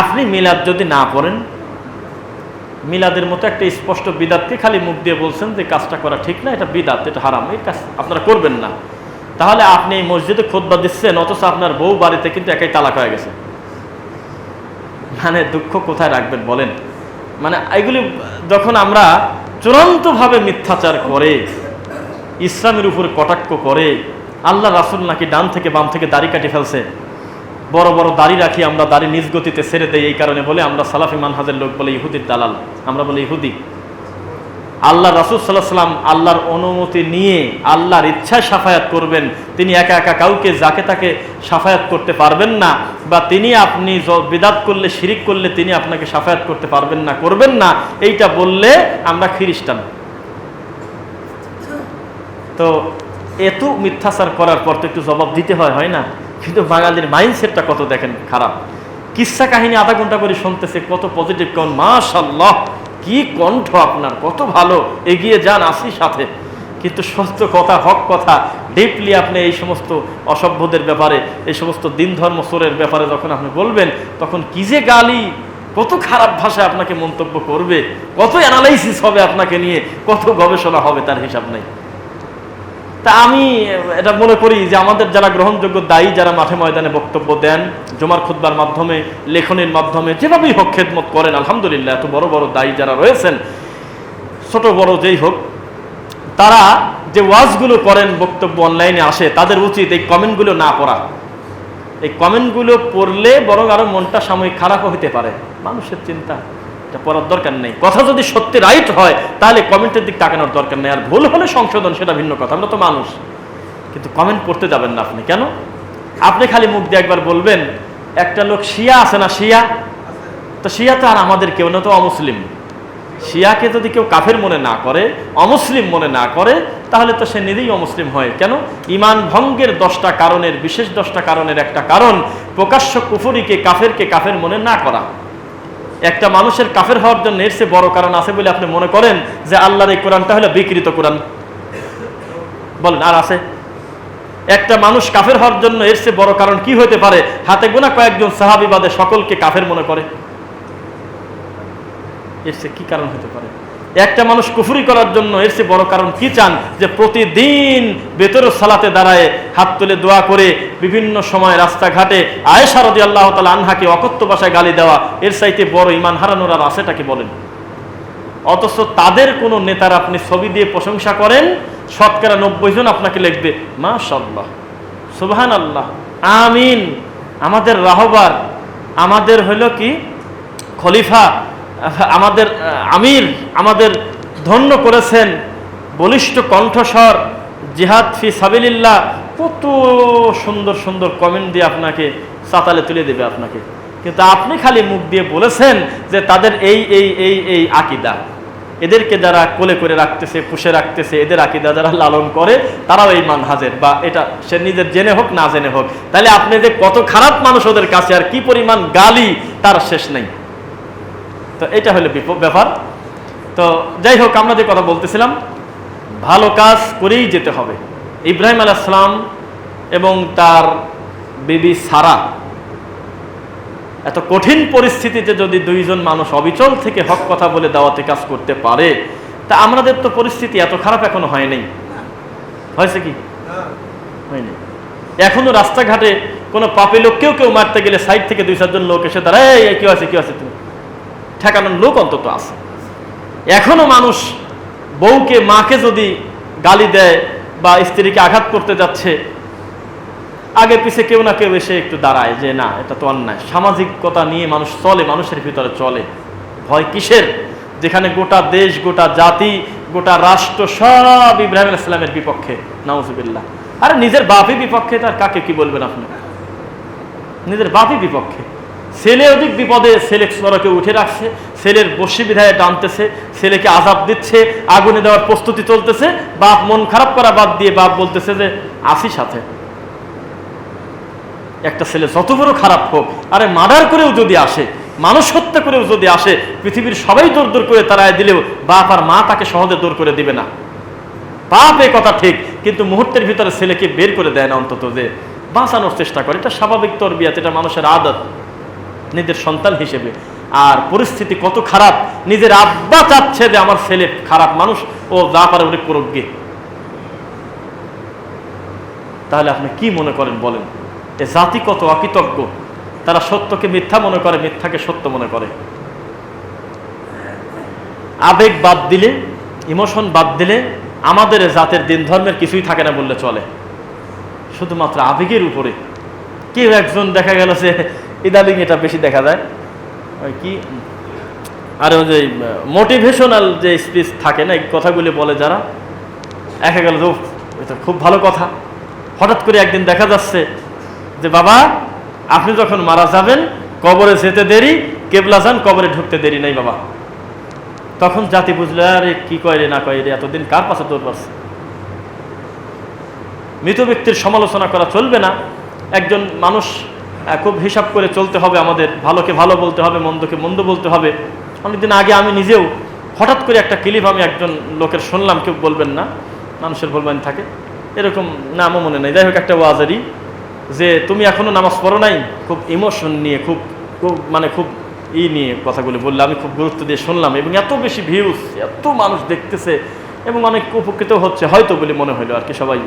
আপনি মিলাদ যদি না করেন, মিলাদের মতো একটা স্পষ্ট বিদাতকে খালি মুখ দিয়ে বলছেন যে কাজটা করা ঠিক না, এটা বিদাত, এটা হারাম, এই কাজ আপনারা করবেন না। তাহলে আপনি এই মসজিদে খোদবা দিচ্ছেন, অথচ আপনার বউ বাড়িতে কিন্তু একাই তালাক হয়ে গেছে। মানে দুঃখ কোথায় রাখবেন বলেন? মানে এগুলি যখন আমরা চূড়ান্তভাবে মিথ্যাচার করে, ইসলামের উপর কটাক্ষ করে, আল্লাহ রাসুল নাকি ডান থেকে বাম থেকে দাড়ি কাটি ফেলছে বড় বড় দাড়ি রাখি, আমরা দাড়ি নিজ গতিতে ছেড়ে দেই এই কারণে বলে আমরা সালাফি মানহাজের লোক বলে ইহুদির দালাল। আমরা বলি ইহুদি। আল্লাহ রাসুল সাল্লাহ সাল্লাম আল্লাহর অনুমতি নিয়ে আল্লাহর ইচ্ছায় সাফায়াত করবেন। তিনি একা একা কাউকে, যাকে তাকে সাফায়াত করতে পারবেন না বা তিনি আপনি বিদাত করলে, শিরিক করলে তিনি আপনাকে সাফায়াত করতে পারবেন না, করবেন না, এইটা বললে আমরা খ্রিস্টান। তো এত মিথ্যাচার করার পর তো একটু জবাব দিতে হয় হয় না? কিন্তু বাঙালির মাইন্ডসেটটা কত দেখেন? খারাপ। কিসা কাহিনী আধা ঘণ্টা করে শুনতেছে, কত পজিটিভ কোন মাশাল্লাহ কি কণ্ঠ আপনার, কত ভালো। এগিয়ে যান, আসি সাথে। কিন্তু সত্য কথা, হক কথা ডিপলি আপনি এই সমস্ত অসভ্যদের ব্যাপারে, এই সমস্ত দিন ধর্ম সোরের ব্যাপারে যখন আপনি বলবেন, তখন কি যে গালি, কত খারাপ ভাষায় আপনাকে মন্তব্য করবে, কত অ্যানালাইসিস হবে আপনাকে নিয়ে, কত গবেষণা হবে তার হিসাব নেই। তা আমি, এটা মনে করি যে আমাদের যারা গ্রহণযোগ্য দায়ী, যারা মাঠে ময়দানে বক্তব্য দেন, জমার খুদ্বার মাধ্যমে, লেখনের মাধ্যমে, যেভাবেই হোক খেদমত করেন, আলহামদুলিল্লাহ, এত বড় বড় দায়ী যারা রয়েছেন, ছোট বড় যেই হোক, তারা যে ওয়াজগুলো করেন, বক্তব্য অনলাইনে আসে, তাদের উচিত এই কমেন্টগুলো না পড়া। এই কমেন্টগুলো পড়লে বরং আরও মনটা সাময়িক খারাপও হতে পারে। মানুষের চিন্তা। এটা পড়ার দরকার নেই। কথা যদি সত্যি রাইট হয়, তাহলে কমেন্টের দিক তাকানোর দরকার নেই। আর ভুল হলে সংশোধন, সেটা ভিন্ন কথা। আমরা তো মানুষ। কিন্তু কমেন্ট পড়তে যাবেন না আপনি। কেন? আপনি খালি মুখ দিয়ে একবার বলবেন, একটা লোক শিয়া আছে না শিয়া? তো শিয়া তো আর আমাদের কেউ না, তো অমুসলিম। শিয়াকে যদি কেউ কাফের মনে না করে, অমুসলিম মনে না করে, তাহলে তো সে নিজেই অমুসলিম হয়। কেন? ইমান ভঙ্গের দশটা কারণের, বিশেষ দশটা কারণের একটা কারণ, প্রকাশ্য কুফুরিকে, কাফেরকে কাফের মনে না করা। একটা মানুষের কাফের হওয়ার জন্য এর চেয়ে বড় কারণ আছে বলে আপনি মনে করেন যে আল্লাহর এই কোরআনটা হলো বিকৃত কোরআন? বলেন, আর আছে? একটা মানুষ কাফের হওয়ার জন্য এর চেয়ে বড় কারণ কি হতে পারে? হাতে গোনা কয়েকজন সাহাবিবাদে সকলকে কাফের মনে করে। এর চেয়ে কি কারণ হতে পারে? একটা মানুষ কুফুরি করার জন্য এর চেয়ে বড় কারণ কি চান? যে প্রতিদিন বেতরের সালাতে দাঁড়ায় হাত তুলে দোয়া করে বিভিন্ন সময় রাস্তাঘাটে আয়েশা রদি আল্লাহ তালা আনহাকে অকথ্য ভাষায় গালি দেওয়া, এর চাইতে বড় ইমান হারানোর আর আছেটাকে বলেন। অথচ তাদের কোনো নেতার আপনি ছবি দিয়ে প্রশংসা করেন, শতকরা নব্বই জন আপনাকে লিখবে মা সাল্লাহ সুবহান আল্লাহ আমিন, আমাদের রাহবার, আমাদের হইল কি, খলিফা, আমাদের, আমির, আমাদের ধন্য করেছেন বলিষ্ঠ কণ্ঠস্বর, জিহাদ ফি সাবিলিল্লাহ কত সুন্দর সুন্দর কমেন্ট দিয়ে আপনাকে চাতালে তুলে দেবে আপনাকে। কিন্তু আপনি খালি মুখ দিয়ে বলেছেন যে তাদের এই এই এই এই আকিদা। এদেরকে যারা কোলে করে রাখতেছে, পুষে রাখতেছে, এদের আকিদা যারা লালন করে, তারাও এই মানহাজের বা এটা সে নিজের জেনে হোক, না জেনে হোক। তাহলে আপনি যে কত খারাপ মানুষ ওদের কাছে আর কি পরিমাণ গালি, তার শেষ নেই। তো এটা হলো ব্যাপার। তো যাই হোক, আমরা যে কথা বলতেছিলাম, ভালো কাজ করেই যেতে হবে। ইব্রাহিম আলাইসালাম এবং তার বিবি সারা। এত কঠিন পরিস্থিতিতে যদি দুইজন মানুষ অবিচল থেকে হক কথা বলে দাওয়াতে কাজ করতে পারে, তা আমাদের তো পরিস্থিতি এত খারাপ এখনও হয়নি। হয়েছে কি? হয়নি। এখনও রাস্তাঘাটে কোনো পাপে লোক, কেউ মারতে গেলে সাইড থেকে দুই চারজন লোক এসে তারা, এই কেউ আছে কেউ আছে তুমি? ঠেকানোর লোক অন্তত আছে। এখনও মানুষ বউকে, মাকে যদি গালি দেয় বা স্ত্রীকে আঘাত করতে যাচ্ছে আগে পিছে কেউ না কেউ এসে একটু দাঁড়ায় যে, না, এটা তো অন্যায়। সামাজিকতা নিয়ে মানুষ চলে, মানুষের ভিতরে চলে। ভয় কিসের? যেখানে গোটা দেশ, গোটা জাতি, গোটা রাষ্ট্র সব ইব্রাহিম ইসলামের বিপক্ষে। নাউজুবিল্লাহ। আরে নিজের বাপই বিপক্ষে, তার কাকে কি বলবেন আপনি? নিজের বাপই বিপক্ষে। ছেলে অধিক বিপদে ছেলে সড়কে উঠে রাখছে, ছেলের বসি বিধায় টানতেছে, ছেলেকে আজাব দিচ্ছে, আগুনে দেওয়ার প্রস্তুতি চলতেছে, বাপ মন খারাপ করা বাদ দিয়ে বাপ বলতেছে যে আসি সাথে। একটা ছেলে যত বড় খারাপ হোক, আরে মার্ডার করেও যদি আসে, মানুষ হত্যা করেও যদি আসে, পৃথিবীর সবাই দূর দূর করে তারায় দিলেও বাপ আর মা তাকে সহজে দূর করে দিবে না। বাপ এ কথা ঠিক, কিন্তু মুহূর্তের ভিতরে ছেলেকে বের করে দেয় না অন্তত যে বাঁচানোর চেষ্টা করে। এটা স্বাভাবিক তরবিয়াত, এটা মানুষের আদত। নিজের সন্তান হিসেবে। আর পরিস্থিতি কত খারাপ, নিজের আব্বা চাচ্ছে যে আমার ছেলে খারাপ মানুষ, ও যা পারে ওটা করুক তাহলে আপনি কি মনে করেন বলেন? এ জাতি কত অকৃতজ্ঞ, তারা সত্যকে মিথ্যা মনে করে, মিথ্যাকে সত্য মনে করে। আবেগ বাদ দিলে, ইমোশন বাদ দিলে, আমাদের জাতের দিন ধর্মের কিছুই থাকে না বললে চলে। শুধুমাত্র আবেগের উপরে। কেউ একজন দেখা গেল যে ইদানিং এটা বেশি দেখা যায়। ওই কি? আর ওই যে মোটিভেশনাল যে স্পিচ থাকে না, এই কথাগুলি বলে যারা দেখা গেল তো এটা খুব ভালো কথা। হঠাৎ করে একদিন দেখা যাচ্ছে যে, বাবা, আপনি যখন মারা যাবেন, কবরে যেতে দেরি, কেবলা যান, কবরে ঢুকতে দেরি নাই বাবা। তখন জাতি বুঝলে, আরে, কি কয় রে, না কয় রে, এতদিন কার পাশে দৌড় পারছে মৃত ব্যক্তির সমালোচনা করা চলবে না। একজন মানুষ খুব হিসাব করে চলতে হবে আমাদের, ভালোকে ভালো বলতে হবে, মন্দকে মন্দ বলতে হবে। অনেকদিন আগে আমি নিজেও হঠাৎ করে একটা ক্লিপ আমি একজন লোকের শুনলাম, কেউ বলবেন না, মানুষের বলবেন থাকে। এরকম নামও মনে নেই। যাই হোক, একটা ওয়াজারি যে তুমি এখনও নামাজ পড়ো নাই, খুব ইমোশন নিয়ে, খুব খুব মানে খুব ই নিয়ে কথাগুলি বললে, আমি খুব গুরুত্ব দিয়ে শুনলাম এবং এত বেশি ভিউজ এত মানুষ দেখতেছে এবং অনেক উপকৃত হচ্ছে, হয়তো বলে মনে হলো আর কি সবাই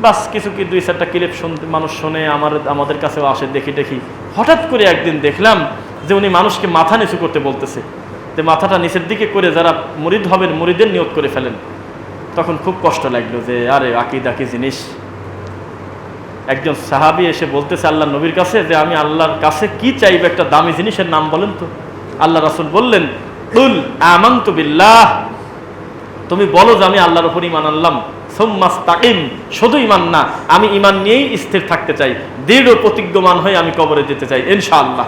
বাস কিছু কি দুই চারটা ক্লিপ শুনতে মানুষ শোনে আমার আমাদের কাছেও আসে দেখি দেখি। হঠাৎ করে একদিন দেখলাম যে উনি মানুষকে মাথা নিচু করতে বলতেছে। যে মাথাটা নিচের দিকে করে যারা মুরিদ হবেন, মুরিদের নিয়োগ করে ফেলেন। তখন খুব কষ্ট লাগল যে, আরে, আকিদা কি জিনিস? একজন সাহাবি এসে বলতেছে আল্লাহ নবীর কাছে যে, আমি আল্লাহর কাছে কি চাইব একটা দামি জিনিসের নাম বলেন তো? আল্লাহ রাসুল বললেন আমান্তু বিল্লাহ। তুমি বলো যে আমি আল্লাহর উপর ইমান আনলাম। সোম্মাস তাকিম শুধু ইমান না, আমি ইমান নিয়েই স্থির থাকতে চাই। দৃঢ় প্রতিজ্ঞমান হয়ে আমি কবরে যেতে চাই, ইনশাআল্লাহ।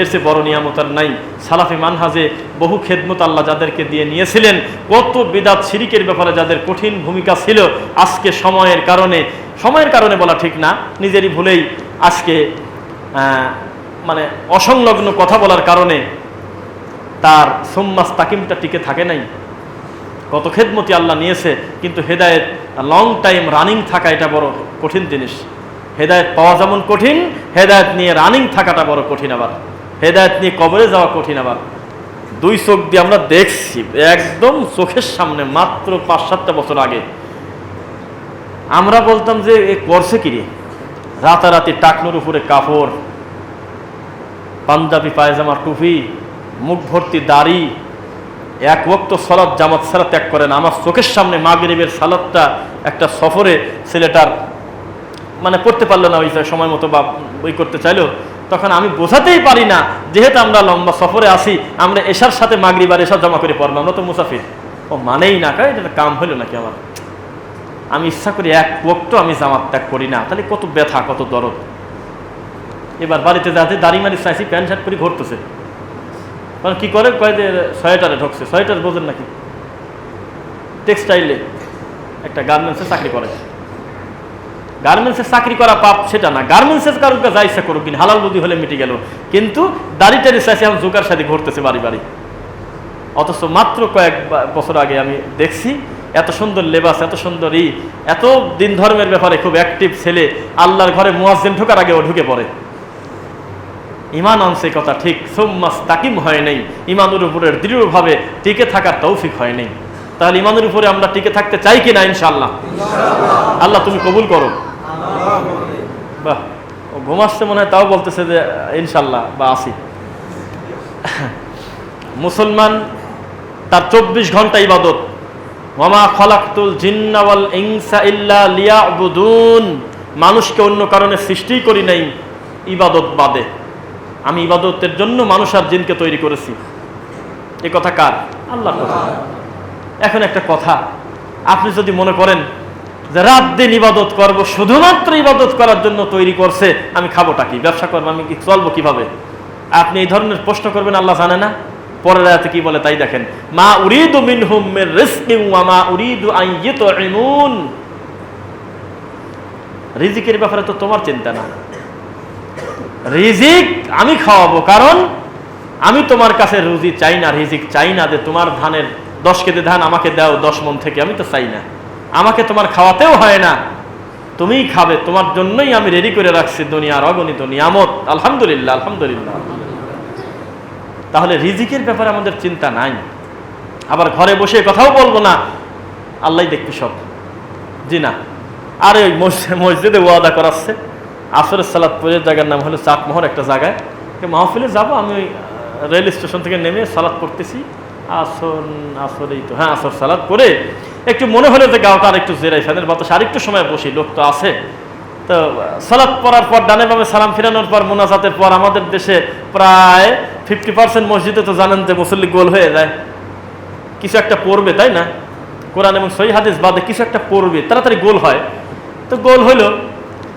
এর চেয়ে বড় নিয়ামত আর নাই। সালাফি মানহাজে বহু খেদমত আল্লাহ যাদেরকে দিয়ে নিয়েছিলেন, কত বিদাত সিরিকের ব্যাপারে যাদের কঠিন ভূমিকা ছিল, আজকে সময়ের কারণে। সময়ের কারণে বলা ঠিক না, নিজেরই ভুলেই আজকে মানে অসংলগ্ন কথা বলার কারণে তার সোম্মাস তাকিমটা টিকে থাকে নাই। কত খেদমতি আল্লাহ নিয়েছে, কিন্তু হেদায়েত লং টাইম রানিং থাকা এটা বড় কঠিন জিনিস। হেদায়েত পাওয়া যেমন কঠিন, হেদায়েত নিয়ে রানিং থাকাটা বড় কঠিন আবার। হেদায়েত নিয়ে কবরে যাওয়া কঠিন আবার। দুই চোখ দিয়ে আমরা দেখছি, একদম চোখের সামনে মাত্র পাঁচ সাতটা বছর আগে। আমরা বলতাম যে, এ করছে কি রে? রাতারাতি টাকনুর উপরে কাপড়, পাঞ্জাবি, পায়জামা, টুপি, মুখ ভর্তি দাড়ি এক ওক্ত সলাদ জামাত সারা ত্যাগ করেন আমার চোখের সামনে মাগরিবের সালাদটা একটা সফরে ছেলেটার মানে পড়তে পারল না ওই সময় মতো বা ওই করতে চাইলো। তখন আমি বোঝাতেই পারি না, যেহেতু আমরা লম্বা সফরে আসি আমরা এশার সাথে মাগরিব আর এশার জমা করে পড়ব আমরা তো মুসাফির। ও মানেই না কাজ এটা কাম হলো নাকি আমার? আমি ইচ্ছা করি এক ওক্ত আমি জামাত ত্যাগ করি না, তাহলে কত ব্যথা, কত দরদ। এবার বাড়িতে যাতে দাড়ি মারি চাইছি, প্যান্ট শার্ট করে ঘুরতেছে। কারণ কি করে? কয় যে সোয়েটারে ঢুকছে। সোয়েটার বোঝেন নাকি? টেক্সটাইলে একটা গার্মেন্টসে চাকরি করে। গার্মেন্টসে চাকরি করা পাপ সেটা না। গার্মেন্টসের কারোর যা ইচ্ছা করুক, কিন্তু হালাল বুদ্ধি হলে মিটে গেল। কিন্তু দাড়ি টাড়ি চাইছে, এখন জোকার সাথে ঘুরতেছে বাড়ি বাড়ি। অথচ মাত্র কয়েক বছর আগে আমি দেখছি, এত সুন্দর লেবাস, এত সুন্দর ই, এত দিন ধর্মের ব্যাপারে খুব অ্যাক্টিভ ছেলে, আল্লাহর ঘরে মুয়াজ্জিন ঢোকার আগে ও ঢুকে পড়ে। ইমান আনছে কথা ঠিক সোম্মাস তাকিম হয় নাই। ইমানের উপরে দৃঢ়ভাবে টিকে থাকার তৌফিক হয় নাই। তাহলে ইমানের উপরে আমরা টিকে থাকতে চাই কি না ইনশাল্লাহ আল্লাহ তুমি কবুল করো। বাহ ঘুমাচ্ছে মনে হয় তাও বলতেছে যে ইনশাল্লাহ বা আসি। মুসলমান তার চব্বিশ ঘণ্টা ইবাদত। ওয়ামা খলাকতুল জিন্নাওয়াল ইনসা ইল্লা লিয়াবুদুন। মানুষকে অন্য কারণে সৃষ্টি করি নাই ইবাদত বাদে। আমি ইবাদতের জন্য মানুষ আর জিনকে তৈরি করেছি। এ কথা কার? আল্লাহ কথা। এখন একটা কথা। আপনি যদি মনে করেন যে রাত দিন ইবাদত করব, শুধুমাত্র ইবাদত করার জন্য তৈরি করছে, আমি খাবোটা কি? ব্যবসা করব, আমি কি চলবো কীভাবে? আপনি এই ধরনের প্রশ্ন করবেন, আল্লাহ জানে না। পরের রাতে কি বলে তাই দেখেন, মা উরিদু মিনহুম মির রিজকিন মা উরিদু আন রিজিকের ব্যাপারে তো তোমার চিন্তা না। রিজিক আমি খাওয়াবো, কারণ আমি তোমার কাছে রুজি চাই না, রিজিক চাই না যে তোমার ধানের দশ কেজি ধান আমাকে দাও দশ মন থেকে, আমি তো চাই না। আমাকে তোমার খাওয়াতেও হয় না। তুমিই খাবে, তোমার জন্যই আমি রেডি করে রাখছি দুনিয়ার অগণিত নিয়ামত। আলহামদুলিল্লাহ আলহামদুলিল্লাহ। তাহলে রিজিকের ব্যাপারে আমাদের চিন্তা নাই। আবার ঘরে বসে কথাও বলব না। আল্লাহ দেখবি সব। জি না। আর ওই মসজিদে- মসজিদে ওয়াদা করাচ্ছে। আসরের সালাদ পরের জায়গার নাম হলো চাটমোহর একটা জায়গায়। মাহফিলে যাব, আমি ওই রেল স্টেশন থেকে নেমে সালাদ পড়তেছি। আসর আসরেই তো হ্যাঁ আসর সালাদ করে একটু মনে হলো যে গাওটা আর একটু জেরাই, ফ্যানের বাতাস আর একটু সময় বসি, লোক তো আছে। তো সালাদ পড়ার পর ডানে বামে সালাম ফিরানোর পর মোনাজাতের পর আমাদের দেশে প্রায় ফিফটি পার্সেন্ট মসজিদে তো জানেন যে মুসল্লি গোল হয়ে যায়। কিছু একটা পড়বে, তাই না? কোরআন এবং সহি হাদিস বাদে কিছু একটা পড়বে, তাড়াতাড়ি গোল হয়। তো গোল হইল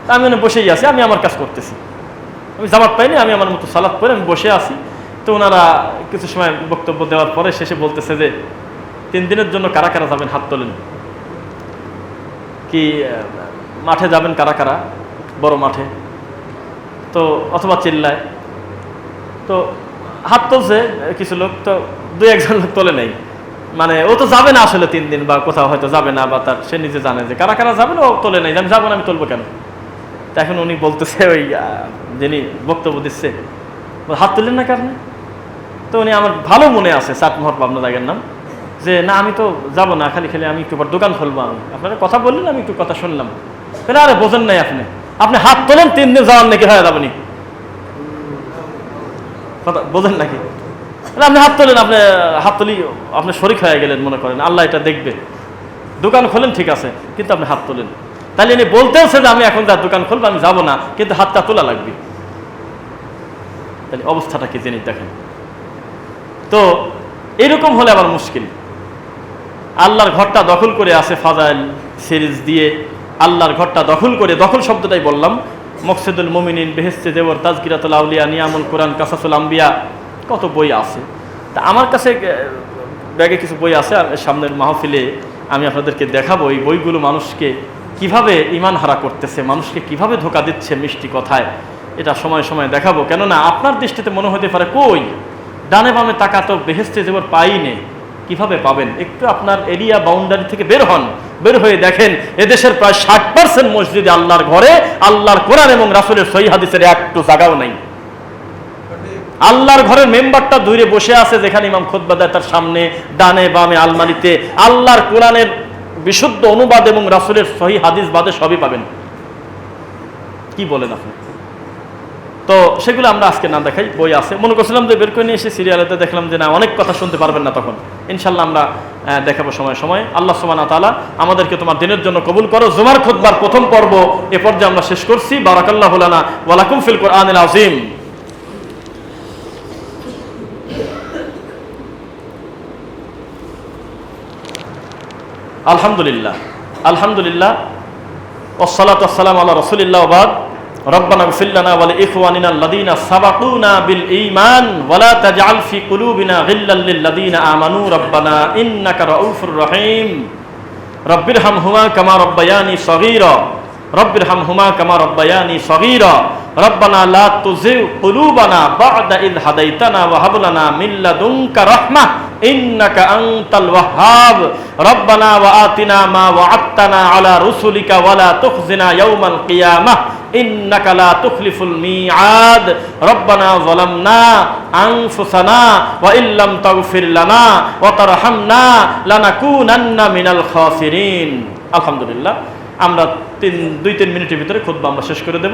তা আমি বসেই আছি, আমি আমার কাজ করতেছি। আমি জামাত পাইনি, আমি আমার মতো সালাদ পরে আমি বসে আছি। তো ওনারা কিছু সময় বক্তব্য দেওয়ার পরে শেষে বলতেছে যে, তিন দিনের জন্য কারা কারা যাবেন হাত তোলেন? কি মাঠে যাবেন কারা কারা? বড় মাঠে। তো অথবা চিল্লায়। তো হাত তুলছে কিছু লোক, তো দু একজন লোক তোলে নেই। মানে ও তো যাবে না আসলে তিন দিন বা কোথাও হয়তো যাবে না বা তার, সে নিজে জানে যে কারা কারা যাবে না ও তোলে নাই। আমি যাব না, আমি তুলবো কেন? এখন উনি বলতেছে ওই যিনি বক্তব্য দিচ্ছে হাত তুললেন না কারণে তো উনি আমার ভালো মনে আছে চাটমোহর পাবনা জায়গার নাম, যে, না, আমি তো যাব না, খালি খালি আমি একটু দোকান খুলবো আমি। আপনারা কথা বললেন, আমি একটু কথা শুনলাম। তাহলে আরে, বোঝেন নাই আপনি। আপনি হাত তোলেন, তিন দিন যাওয়ার নাকি হয়ে যাবেনি কথা, বোঝেন নাকি? আপনি হাত তোলেন, আপনি, হাত তুলি, আপনি শরিক হয়ে গেলেন মনে করেন, আল্লাহ এটা দেখবে। দোকান খোলেন, ঠিক আছে, কিন্তু আপনি হাত তোলেন। তাহলে ইনি বলতেছে যে আমি এখন যার দোকান খুলবো, আমি যাব না, কিন্তু হাতটা তোলা লাগবে। তাহলে অবস্থাটা কি জেনে দেখেন। তো এরকম হলে আবার মুশকিল। আল্লাহর ঘরটা দখল করে আছে ফাজাইল সিরিজ দিয়ে, আল্লাহর ঘরটা দখল করে, দখল শব্দটাই বললাম। মকসেদুল মুমিনিন বেহেস্তে দেবর তাজকিরাতুল আউলিয়া, নিয়ামুল কোরআন, কাসাসুল আম্বিয়া, কত বই আছে। তা আমার কাছে ব্যাগে কিছু বই আছে আর সামনের মাহফিলে আমি আপনাদেরকে দেখাবো। এই বইগুলো মানুষকে কীভাবে ইমান হারা করতেছে, মানুষকে কীভাবে ধোকা দিচ্ছে মিষ্টি কথায়, এটা সময় সময় দেখাবো। কেননা আপনার দৃষ্টিতে মনে হতে পারে, কই, ডানে বামে টাকা তো বেহেস্তে যেবার পাই নে, কীভাবে পাবেন? একটু আপনার এরিয়া বাউন্ডারি থেকে বের হন, বের হয়ে দেখেন, এদেশের প্রায় ষাট পার্সেন্ট মসজিদে আল্লাহর ঘরে, আল্লাহর কোরআন এবং রাসুলের সহি হাদিসের একটু জায়গাও নাই। আল্লাহর ঘরের মেম্বারটা দূরে বসে আছে, যেখানে ইমাম খোদবা দেয় তার সামনে, ডানে বামে আলমারিতে, আল্লাহর কোরআনের বিশুদ্ধ অনুবাদ এবং রাসুলের সহি হাদিস বাদে সবই পাবেন। কি বলেন আপনি? তো সেগুলো আমরা আজকে না দেখাই, বই আছে। মনে করছিলাম যে বের করে নিয়ে এসে সিরিয়ালেতে দেখলাম যে না, অনেক কথা শুনতে পারবেন না তখন। ইনশাল্লাহ আমরা দেখাবো সময় সময়। আল্লাহ সুবানা তালা আমাদেরকে তোমার দিনের জন্য কবুল করো। জুমার খুদ্বার প্রথম পর্ব এ পর্যায়ে আমরা শেষ করছি। বারাকাল্লাহ হুলানা ওয়ালাকুম ফিল কোরআন আজিম আলহামদুলিল্লাহ আলহামদুলিল্লাহ والصلاة والسلام على رسول الله وبعد ربنا اغفر لنا ولإخواننا الذين سبقونا بالإيمان ولا تجعل في قلوبنا غلا للذين آمنوا ربنا إنك رؤوف رحيم رب ارحمهما كما ربياني صغيرا رب ارحمهما كما ربياني صغيرا রব্বানা লা তুজিউ কুলুবানা বা'দা ইদ হাদাইতানা ওয়া হাব লানা মিন লাদুনকা রাহমাহ ইন্নাকা আনতাল ওয়াহ্হাব। রব্বানা ওয়া আতিনা মা ওয়া'আদতানা আলা রুসুলিকা ওয়া লা তুখজিনা ইয়াওমাল কিয়ামাহ ইন্নাকা লা তুখলিফুল মিআদ। রব্বানা যালামনা আনফুসানা ওয়া ইল্লাম তাগফির লানা ওয়া তারহামনা লানাকুনান্না মিনাল খাসিরিন। আলহামদুলিল্লাহ, আমরা তিন, দুই, তিন মিনিটের ভিতরে খুদ্ আমরা শেষ করে দেব।